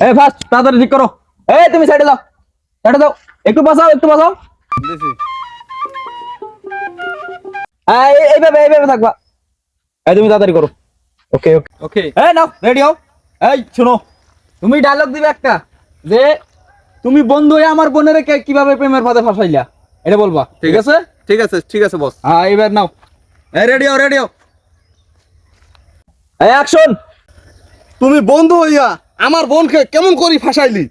এই ফাস্ট তাড়াতাড়ি ঠিক করো। এই তুমি সাইডে দাও সাইডে দাও একটু বসাও একটু বসাও। হ্যাঁ এই- এইভাবে এইভাবে থাকবা। এই তুমি তাড়াতাড়ি করো। ওকে ওকে ওকে এই নাও রেডি হও। এই শোনো তুমি ডায়লগ দিবে একটা যে তুমি বন্ধু হয়ে আমার বোনের কীভাবে প্রেমের ফাঁদে ফাঁসাইলা? এটা বলবা ঠিক আছে। ঠিক আছে ঠিক আছে বস হ্যাঁ এবার নাও। এই রেডি হও রেডি হও। অ্যাকশন তুমি বন্ধু হইয়া আমার বোনকে কেমন করি ফাঁসাইলি?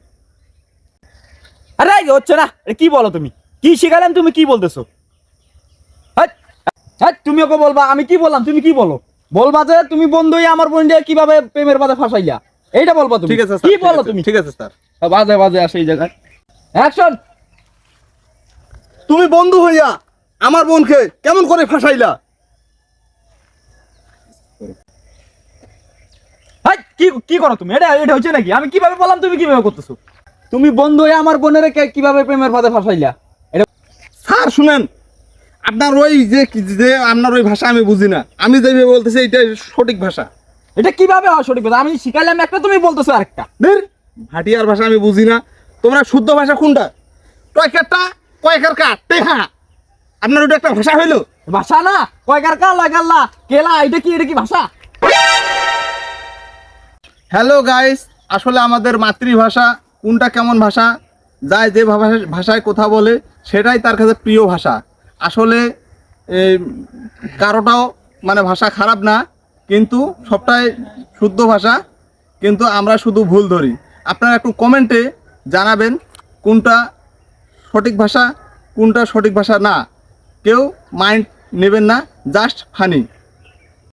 আরে হচ্ছে না। কি বলো তুমি? কি শিখালাম তুমি কি বলতেছো? তুমি ওকে বলবা আমি কি বললাম? তুমি কি বলো? বলবা যে তুমি বন্ধু হয়ে আমার বোন দিয়ে কীভাবে প্রেমের ফাঁদে ফাঁসাইলা? এইটা বলবা তুমি। ঠিক আছে স্যার কি বলো তুমি? ঠিক আছে স্যার। বাজে বাজে আসে এই জায়গায়। অ্যাকশন তুমি বন্ধু হইয়া আমার বোনকে কেমন করে ফাঁসাইলা? কি করো তুমি? এটা এটা হচ্ছে নাকি? আমি কীভাবে বললাম তুমি কীভাবে করতেছো? তুমি বন্ধু হয়ে আমার বোনের কীভাবে প্রেমের ফাঁদে ফাঁসাইলা? এটা স্যার শুনেন। আপনার ওই যে যে আপনার ওই ভাষা আমি বুঝি না। আমি যেভাবে বলতেছি এইটা সঠিক ভাষা। এটা কীভাবে হয় সঠিক কথা আমি শিখাইলাম একটা তুমি বলতেছো আরেকটা। ধুর, ভাটিয়ার ভাষা আমি বুঝি না। তোমরা শুদ্ধ ভাষা কোনটা? টয়কারটা কয়কার কাট টেহা। আপনার ওটা একটা ভাষা হইল? ভাষা না? কয়কার কা লাগাল্লা কেলা? এটা কি এটা কি ভাষা? হ্যালো গাইস আসলে আমাদের মাতৃভাষা কোনটা কেমন ভাষা, যায় যে ভাষা- ভাষায় কথা বলে, সেটাই তার কাছে প্রিয় ভাষা। আসলে কারোটাও মানে ভাষা খারাপ না, কিন্তু সবটাই শুদ্ধ ভাষা, কিন্তু আমরা শুধু ভুল ধরি। আপনারা একটু কমেন্টে জানাবেন কোনটা সঠিক ভাষা, কোনটা সঠিক ভাষা না। কেউ মাইন্ড নেবেন না জাস্ট ফানি